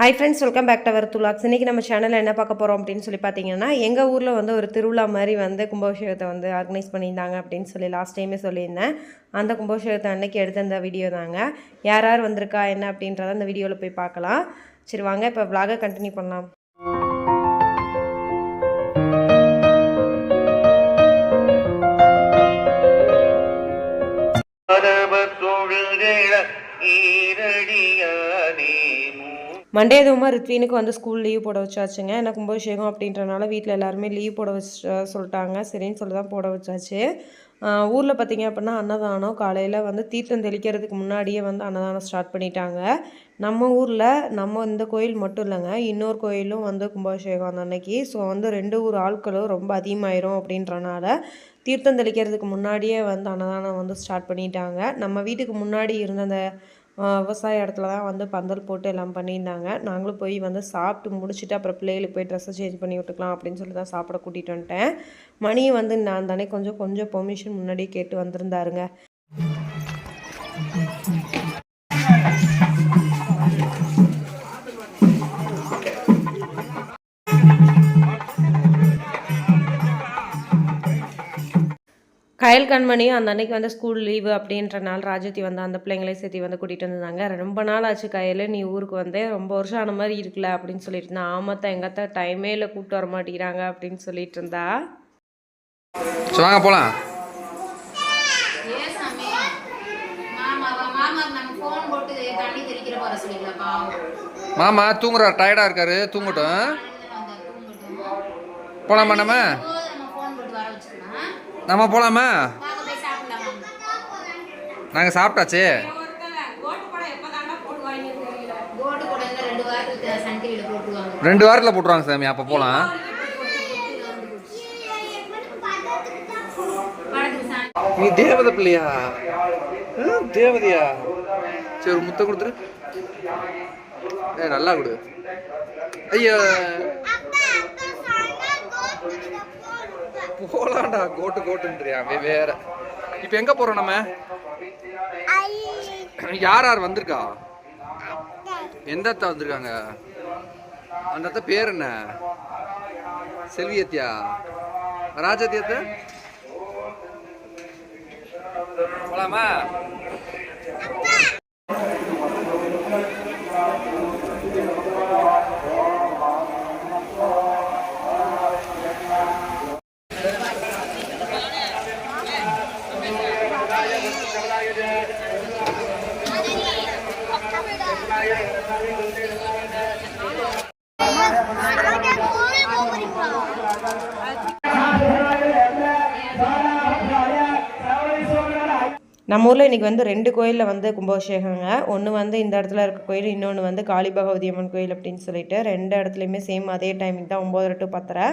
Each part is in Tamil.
Hi friends welcome back to our துலாக்ஸ் இன்றைக்கி நம்ம சேனலில் என்ன பார்க்க போகிறோம் அப்படின்னு சொல்லி பார்த்தீங்கன்னா எங்கள் ஊரில் வந்து ஒரு திருவிழா மாதிரி வந்து கும்பாபிஷேகத்தை வந்து ஆர்கனைஸ் பண்ணியிருந்தாங்க அப்படின்னு சொல்லி லாஸ்ட் டைமே சொல்லியிருந்தேன். அந்த கும்பாபிஷேகத்தை அன்னைக்கு எடுத்த அந்த வீடியோ தாங்க. யார் யார் வந்திருக்கா என்ன அப்படின்றத அந்த வீடியோவில் போய் பார்க்கலாம். சரி வாங்க இப்போ vlog-அ கண்டினியூ பண்ணலாம். ஈரடியானே மண்டே எதுவுமா ரித்வீனுக்கு வந்து ஸ்கூல் லீவ் போட வச்சாச்சுங்க. ஏன்னா கும்பாபிஷேகம் அப்படின்றனால வீட்டில் எல்லாருமே லீவ் போட வச்சு சொல்லிட்டாங்க. சரின்னு சொல்லி தான் போட வச்சாச்சு. ஊரில் பார்த்தீங்க அப்படின்னா அன்னதானம் காலையில் வந்து தீர்த்தம் தெளிக்கிறதுக்கு முன்னாடியே வந்து அன்னதானம் ஸ்டார்ட் பண்ணிட்டாங்க. நம்ம ஊரில் நம்ம இந்த கோயில் மட்டும் இல்லைங்க. இன்னொரு கோயிலும் வந்து கும்பாபிஷேகம் அந்த அன்னைக்கு. ஸோ வந்து ரெண்டு ஊர் ஆட்களும் ரொம்ப அதிகமாயிரும் அப்படின்றனால தீர்த்தம் தெளிக்கிறதுக்கு முன்னாடியே வந்து அன்னதானம் வந்து ஸ்டார்ட் பண்ணிட்டாங்க. நம்ம வீட்டுக்கு முன்னாடி இருந்த அந்த விவசாய இடத்துல தான் வந்து பந்தல் போட்டு எல்லாம் பண்ணியிருந்தாங்க. நாங்களும் போய் வந்து சாப்பிட்டு முடிச்சுட்டு அப்புறம் பிள்ளைகளுக்கு போய் ட்ரெஸ்ஸை சேஞ்ச் பண்ணி விட்டுக்கலாம் அப்படின்னு சொல்லி தான் சாப்பிட கூட்டிகிட்டு வந்துட்டேன். மணி வந்து நான் தானே கொஞ்சம் கொஞ்சம் பெர்மிஷன் முன்னாடியே கேட்டு வந்திருந்தாருங்க. கயல் கண்மணியும் அந்த அன்னைக்கு வந்து ஸ்கூல் லீவு அப்படின்றனால ராஜதி வந்து அந்த பிள்ளைங்களையும் சேர்த்து வந்து கூட்டிகிட்டு வந்திருந்தாங்க. ரொம்ப நாள் ஆச்சு கயல் நீ ஊருக்கு வந்து ரொம்ப வருஷம் ஆன மாதிரி இருக்குல்ல அப்படின்னு சொல்லிட்டு இருந்தா. ஆமாத்தான் எங்கத்த டைமே இல்லை கூப்பிட்டு வர மாட்டேங்கிறாங்க அப்படின்னு சொல்லிட்டு இருந்தா. வாங்க போகலாம் மாமா தூங்குறாரு டயர்டாக இருக்காரு தூங்கட்டும். போகலாமா நம்ம போது நம்ம ஃபோன் போட்டு வர வச்சுக்கலாம் நம்ம போகலாமா நாங்கள் சாப்பிட்டாச்சு. ரெண்டு போட்டுருவாங்க வாரத்தில் போட்டுருவாங்க சாமி அப்போ போகலாம் நீ தேவதை பிள்ளையா? தேவதையா? சரி ஒரு முத்தம் கொடுத்துரு. ஏ நல்லா கொடு. ஐயா. போலாம்டா கோட்டு கோட்டுன்றியா வே- வேற. இப்போ எங்க போறோம் நம்ம? யார் யார் வந்திருக்கா? எந்த அத்தா வந்திருக்காங்க? அந்த அத்தை பேர் என்ன? செல்வி அத்தியா? அத்தை? போலாமா? நம்ம ஊரில் இன்றைக்கி வந்து ரெண்டு கோயிலில் வந்து கும்பாபிஷேகங்க. ஒன்று வந்து இந்த இடத்துல இருக்க கோயில் இன்னொன்று வந்து காளி பகவதி அம்மன் கோயில் அப்படின்னு சொல்லிட்டு ரெண்டு இடத்துலையுமே சேம் அதே டைமிங் தான் ஒம்பது டு பத்தரை.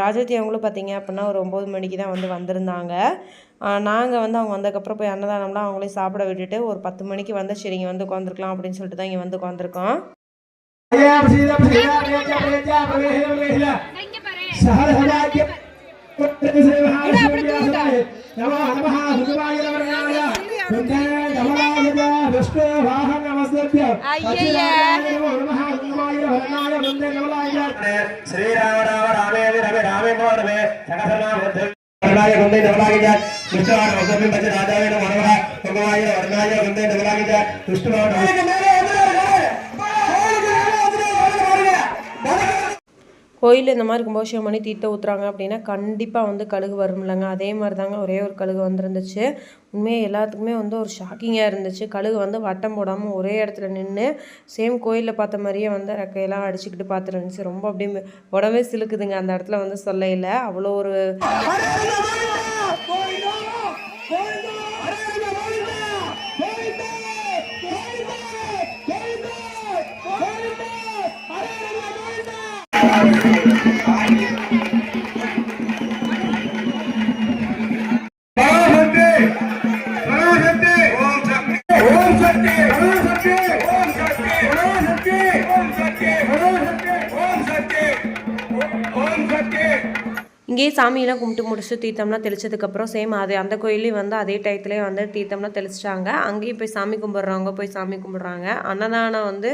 ராஜதி அவங்களும் பார்த்தீங்க அப்படின்னா ஒரு ஒம்பது மணிக்கு தான் வந்து வந்திருந்தாங்க. நாங்கள் வந்து அவங்க வந்ததுக்கப்புறம் போய் அன்னதானம்லாம் அவங்களே சாப்பிட விட்டுட்டு ஒரு பத்து மணிக்கு வந்து சரி இங்கே வந்து உட்காந்துருக்கலாம் அப்படின்னு சொல்லிட்டு தான் இங்கே வந்து உட்காந்துருக்கோம் శ్రీరామ రామ రామే రమే రామే రమే సకసనా വർണ്ണായ കൊണ്ടേ ഡബിളാകിച്ച ദുഷ്ടമാണ് വർദ്ധപ്പിൽ വെച്ച് രാജാവിയുടെ മറവ ഭഗവാന്റെ വർണ്ണായ കൊണ്ടേ ഡബിളാകിച്ച ദുഷ്ടമാണ് கோயில் இந்த மாதிரி கும்பாபிஷேகம் பண்ணி தீர்த்த ஊற்றுறாங்க அப்படின்னா கண்டிப்பாக வந்து கழுகு வரும்லங்க. அதே மாதிரி தாங்க ஒரே ஒரு கழுகு வந்துருந்துச்சு. உண்மையாக எல்லாத்துக்குமே வந்து ஒரு ஷாக்கிங்காக இருந்துச்சு. கழுகு வந்து வட்டம் போடாமல் ஒரே இடத்துல நின்று சேம் கோயிலில் பார்த்த மாதிரியே வந்து ரெக்கையெல்லாம் அடிச்சுக்கிட்டு பார்த்துருந்துச்சு ரொம்ப அப்படியே உடம்பே சிலுக்குதுங்க. அந்த இடத்துல வந்து சொல்லையில். அவ்வளோ ஒரு இங்கேயே சாமியெல்லாம் கும்பிட்டு முடிச்சு தீர்த்தம்லாம் தெளிச்சதுக்கப்புறம் சேம் அதே அந்த கோயிலையும் வந்து அதே டயத்துலேயே வந்து தீர்த்தம்லாம் தெளிச்சிட்டாங்க. அங்கேயும் போய் சாமி கும்பிட்றவங்க போய் சாமி கும்பிட்றாங்க. அன்னதானம் வந்து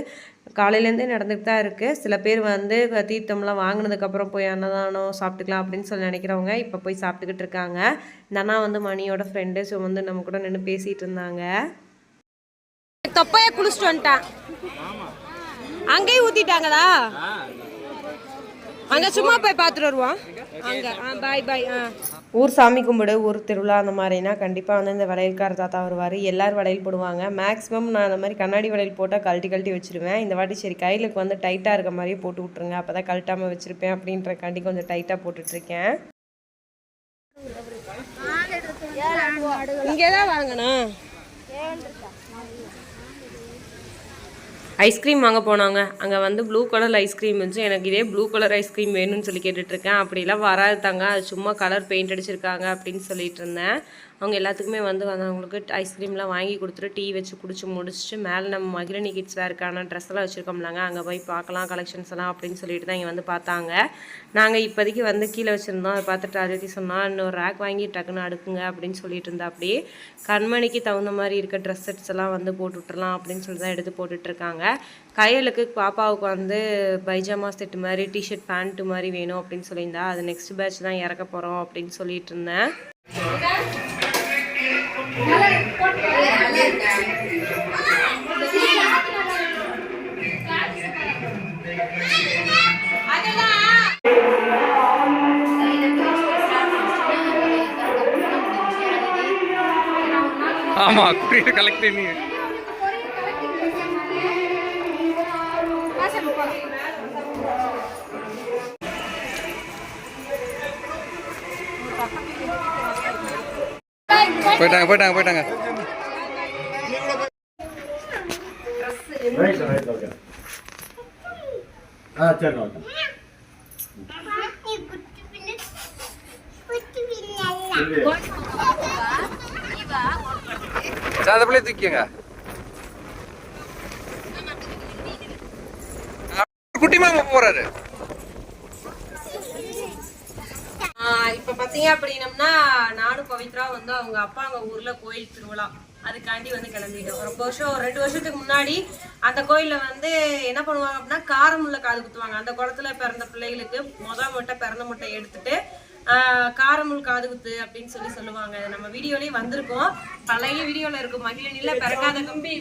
காலையிலேருந்தே நடந்துட்டு தான் இருக்குது சில பேர் வந்து இப்ப தீர்த்தம்லாம் வாங்கினதுக்கப்புறம் போய் அன்னதானம் சாப்பிட்டுக்கலாம் அப்படின்னு சொல்லி நினைக்கிறவங்க இப்போ போய் சாப்பிட்டுக்கிட்டு இருக்காங்க. இந்த அண்ணா வந்து மணியோட ஃப்ரெண்டு ஸோ வந்து நம்ம கூட நின்று பேசிகிட்டு இருந்தாங்க. தொப்பைய குளிச்சுட்டு வந்துட்டான். அங்கேயும் ஊத்திட்டாங்களா? அங்க சும்மா போய் பார்த்துட்டு வருவோம் அங்க பாய் பாய் ஊர் சாமி கும்பிடு ஊர் திருவிழா அந்த மாதிரினா கண்டிப்பாக வந்து இந்த வளையல்கார தாத்தா வருவார். எல்லாரும் வளையல் போடுவாங்க. மேக்ஸிமம் நான் அந்த மாதிரி கண்ணாடி வளையல் போட்டால் கழட்டி கழட்டி வச்சிருவேன். இந்த வாட்டி சரி கையிலுக்கு வந்து டைட்டாக இருக்க மாதிரியே போட்டு விட்ருங்க அப்போ தான் கழட்டாமல் வச்சுருப்பேன் அப்படின்றக்காண்டி கொஞ்சம் டைட்டாக போட்டுட்ருக்கேன். இங்கே தான் வாங்கணும் ஐஸ்கிரீம் வாங்க போனாங்க. அங்கே வந்து ப்ளூ கலர் ஐஸ்கிரீம் இருந்துச்சு. எனக்கு இதே ப்ளூ கலர் ஐஸ்கிரீம் வேணும்னு சொல்லி கேட்டுட்ருக்கேன் அப்படிலாம் வராது தாங்க அது சும்மா கலர் பெயிண்ட் அடிச்சிருக்காங்க அப்படின்னு சொல்லிட்டு இருந்தேன். அவங்க எல்லாத்துக்குமே வந்து வந்தவங்களுக்கு ஐஸ்கிரீம்லாம் வாங்கி கொடுத்துட்டு டீ வச்சு குடிச்சு முடிச்சுட்டு மேலே நம்ம மகிழனி கிட்ஸ் வேறுக்கான ட்ரெஸ் எல்லாம் வச்சுருக்கோம்லாங்க. அங்கே போய் பார்க்கலாம் கலெக்ஷன்ஸ் எல்லாம் அப்படின்னு சொல்லிட்டு தான் இங்கே வந்து பார்த்தாங்க. நாங்கள் இப்போதைக்கு வந்து கீழே வச்சுருந்தோம். அதை பார்த்துட்டு அதிர்த்தி சொன்னால் இன்னொரு ரேக் வாங்கி டக்குன்னு அடுக்குங்க அப்படின்னு சொல்லிட்டு இருந்தா அப்படி கண்மணிக்கு தகுந்த மாதிரி இருக்க ட்ரெஸ் செட்ஸ் எல்லாம் வந்து போட்டு விட்டுறலாம் அப்படின்னு சொல்லி தான் எடுத்து போட்டுட்டு இருக்காங்க. கையலுக்கு பாப்பாவுக்கு வந்து பைஜாமா செட் மாதிரி டிஷர்ட் பேண்ட்டு மாதிரி வேணும் அப்படின்னு சொல்லியிருந்தா அது நெக்ஸ்ட் பேட்ச் தான் இறக்க போகிறோம் அப்படின்னு சொல்லிட்டு இருந்தேன். ஆமா குறியீடு கலெக்ட் பண்ணி போயிட்டாங்க போயிட்டாங்க போயிட்டாங்க. ஓகே ஆ சரி ஓகே சாதப்பிள்ளை தூக்கிங்க குட்டி மாமா போறாரு. இப்போ பார்த்தீங்க அப்படின்னம்னா நானும் பவித்ரா வந்து அவங்க அப்பா அங்க ஊர்ல கோயில் திருவிழா. அதுக்காண்டி வந்து கிளம்பிட்டோம். ரொம்ப வருஷம் ஒரு ரெண்டு வருஷத்துக்கு முன்னாடி அந்த கோயில்ல வந்து என்ன பண்ணுவாங்க அப்படின்னா காரமுள்ள காது குத்துவாங்க. அந்த குளத்துல பிறந்த பிள்ளைகளுக்கு முத முட்டை பிறந்த முட்டை எடுத்துட்டு ஆஹ் காரமுள் காது குத்து அப்படின்னு சொல்லி சொல்லுவாங்க. நம்ம வீடியோலயும் வந்திருக்கோம். பழைய வீடியோல இருக்கும். மகிழனில பிறக்காத கம்பி.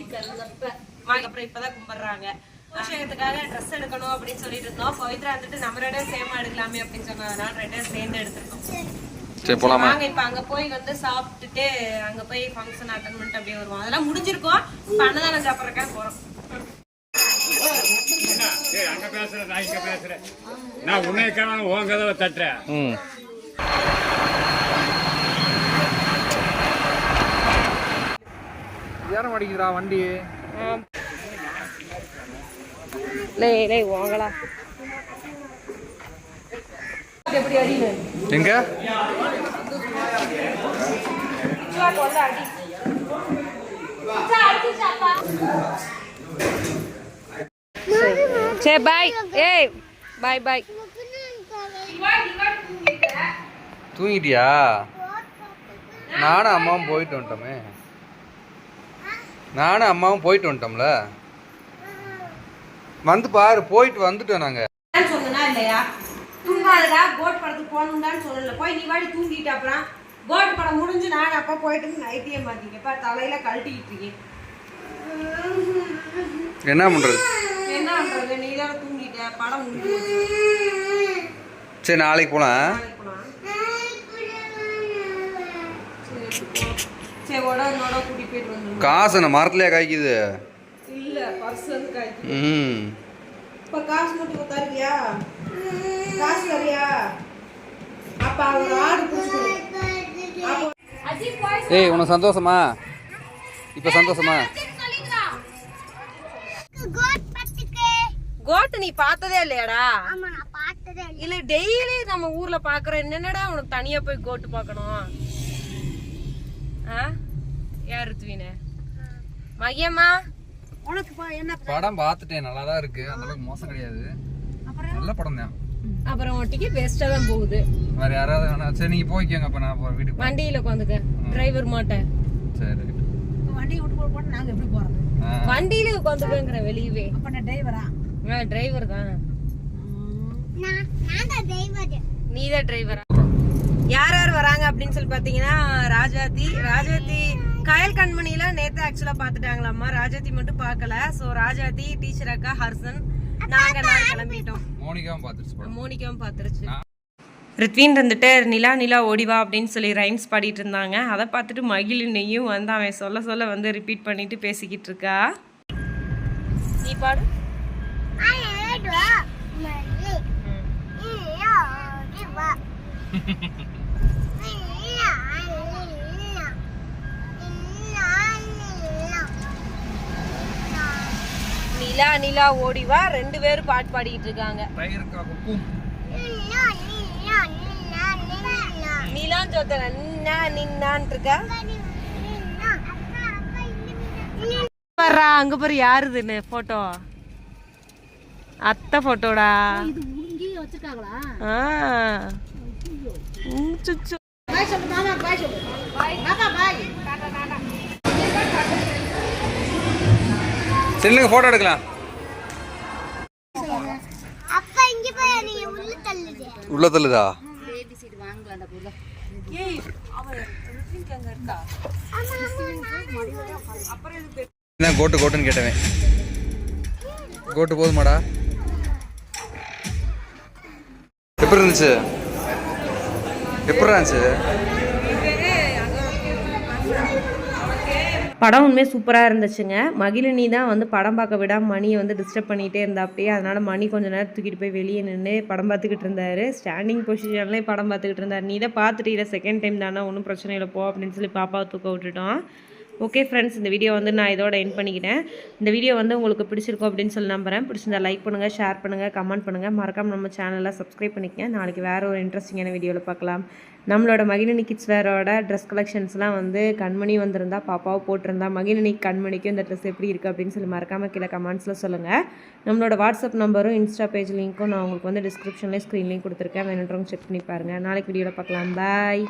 அப்புறம் இப்பதான் கும்பிடுறாங்க. விஷயத்துக்காக ட்ரெஸ் எடுக்கணும் அப்படின்னு சொல்லிட்டு இருந்தோம். பவித்ரா வந்துட்டு நம்ம ரெண்டும் சேமா எடுக்கலாமே அப்படின்னு சொன்னதுனால ரெண்டும் சேர்ந்து எடுத்திருக்கோம். சரி. போலாமா? நாங்க இப்ப அங்க போய் வந்து சாப்பிட்டுட்டு அங்க போய் ஃபங்க்ஷன் அட்டன் பண்ணிட்டு அப்படியே வருவோம். அதெல்லாம் முடிஞ்சிருக்கோம். இப்ப அன்னதானம் சாப்பிட்றதுக்காக போறோம். ஏய், அங்க பேசுறேன் நான் இங்க பேசுறேன் நான் உன்னை காணும் உன் கதவை தட்டுறேன். ம். யாரும் அடிக்குதுடா வண்டி. லே லே வாங்கலா எப்படி அடினு எங்க? சரி பாய் ஏய் பாய் பாய் தூங்கிட்டியா? நானும் அம்மாவும் போயிட்டு வந்துட்டோமே. நானும் அம்மாவும் போயிட்டு வந்துட்டோம்ல. வந்து பாரு போயிட்டு வந்துட்டோம் நாங்க. சொன்னா இல்லையா? தூங்காதடா கோட் படத்துக்கு போகணும்டான்னு சொல்லல. போய் நீ வாடி தூங்கிட்டு அப்புறம் கோட் படம் முடிஞ்சு நான் அப்பா போயிட்டு நைட்டியே மாட்டீங்கப்பா தலையில கழட்டிக்கிட்டு இருக்கேன். என்ன பண்றது? என்ன பண்றது? நீ தான் தூங்கிட்ட. படம் முடிஞ்சு. சரி நாளைக்கு போலாம். காசு என்ன மரத்துலயா காய்க்குது? இல்ல பர்ஸ் ம். இப்ப காசு மட்டும் தருவியா காசு தரியா அப்ப ஒரு ஆடு பிடிச்சி ஏய் உனக்கு சந்தோஷமா? இப்போ சந்தோஷமா? கோட்டு நீ பார்த்ததே இல்லையாடா? இல்ல. டெய்லி நம்ம ஊர்ல பாக்குற என்னடா உனக்கு தனியா போய் கோட்டு பார்க்கணும்? ஆ? யார் ருத்வீனு? மகியம்மா உனக்கு பா- என்ன படம் பார்த்துட்டேன் நல்லா தான் இருக்கு. அந்த அளவுக்கு மோசம் கிடையாது. நல்ல படம் தான். அப்புறம் டிக்கெட் வேஸ்டா தான் போகுது. வேற யாராவது வேணா சரி நீங்க போய்க்கோங்க அப்ப நான் அப்புறம் வீட்டுக்கு போறேன். வண்டியில உட்காந்துக்க. டிரைவர் மாட்டேன் சரி. வண்டியை விட்டு போட போனா நாங்க எப்படி போறது? வண்டியில உட்காந்துக்கோங்கிற வெளியவே. அப்ப நான் டிரைவரா டிரைவர் தான். நீ தான் டிரைவரா யார் யார் வராங்க அப்படின்னு சொல்லி பார்த்தீங்கன்னா ராஜாத்தி. ராஜாத்தி கயல் கண்மணியில நேத்து ஆக்சுவலா பார்த்துட்டாங்களாம்மா. ராஜாத்தி மட்டும் பார்க்கல. ஸோ ராஜாத்தி டீச்சர் அக்கா ஹர்சன் நாங்க எல்லாரும் கிளம்பிட்டோம். மோனிகாவும் பார்த்துருச்சு மோனிகாவும் பார்த்துருச்சு. ரித்வின் இருந்துட்டு நிலா நிலா ஓடிவா அப்படின்னு சொல்லி ரைம்ஸ் பாடிட்டு இருந்தாங்க. அதை பார்த்துட்டு மகிழினையும் வந்து அவன் சொல்ல சொல்ல வந்து ரிப்பீட் பண்ணிட்டு பேசிக்கிட்டு இருக்கா. நீ பாடு. நிலா நிலா ஓடிவா ரெண்டு பேரும் பாட்டு பாடிக்கிட்டு இருக்காங்க. டைகருக்கா குக்கும் நீலாம் சொத்த நின்னா நின்னான் இருக்கா வர்றா அங்க பாரு யாருதுன்னு போட்டோ அத்தை போட்டோடா வச்சிருக்காங்களா? சரிங்க ஃபோட்டோ எடுக்கலாம். அப்பா இங்க போய் நீங்க உள்ள தள்ளுது உள்ள தள்ளுதா? என்ன கோட்டு கோட்டுன்னு கேட்டவன். கோட்டு போதுமாடா. எப்படி இருந்துச்சு எப்படி இருந்துச்சு? படம் உண்மையாக சூப்பராக இருந்துச்சுங்க. மகிழினி தான் வந்து படம் பார்க்க விடாம மணியை வந்து டிஸ்டர்ப் பண்ணிகிட்டே இருந்தாப்பே அதனால் மணி கொஞ்ச நேரம் தூக்கிட்டு போய் வெளியே நின்று படம் பார்த்துக்கிட்டு இருந்தார். ஸ்டாண்டிங் பொசிஷன்லேயே படம் பார்த்துக்கிட்டு இருந்தார். நீ தான் பார்த்துட்டு செகண்ட் டைம் தானே ஒன்றும் பிரச்சனை இல்லை போ அப்படின்னு சொல்லி பாப்பாவை தூக்க விட்டுட்டோம். ஓகே ஃப்ரெண்ட்ஸ் இந்த வீடியோ வந்து நான் இதோட என் பண்ணிக்கிட்டேன் இந்த வீடியோ வந்து உங்களுக்கு பிடிச்சிருக்கும் அப்படின்னு சொல்லி நம்புறேன். பிடிச்சிருந்தா லைக் பண்ணுங்கள் ஷேர் பண்ணுங்கள் கமெண்ட் பண்ணுங்கள் மறக்காமல் நம்ம சேனலை சப்ஸ்கிரைப் பண்ணிக்கங்க. நாளைக்கு வேறு ஒரு இன்ட்ரெஸ்டிங்கான வீடியோவில் பார்க்கலாம். நம்மளோட மகிழினி கிட்ஸ் வேரோட ட்ரெஸ் கலெக்ஷன்ஸ்லாம் வந்து கண்மணி வந்திருந்தா பாப்பாவை போட்டிருந்தா மகிழினி கண்மணிக்கும் இந்த ட்ரெஸ் எப்படி இருக்குது அப்படின்னு சொல்லி மறக்காமல் கீழே கமெண்ட்ஸில் சொல்லுங்கள் நம்மளோட வாட்ஸ்அப் நம்பரும் இன்ஸ்டா பேஜ் லிங்க்கும் நான் உங்களுக்கு வந்து டிஸ்கிரிப்ஷன்லேயே ஸ்க்ரீன்லேயும் கொடுத்துருக்கேன். வேணுன்றவங்க செக் பண்ணி பாருங்கள் நாளைக்கு வீடியோவில் பார்க்கலாம். பாய்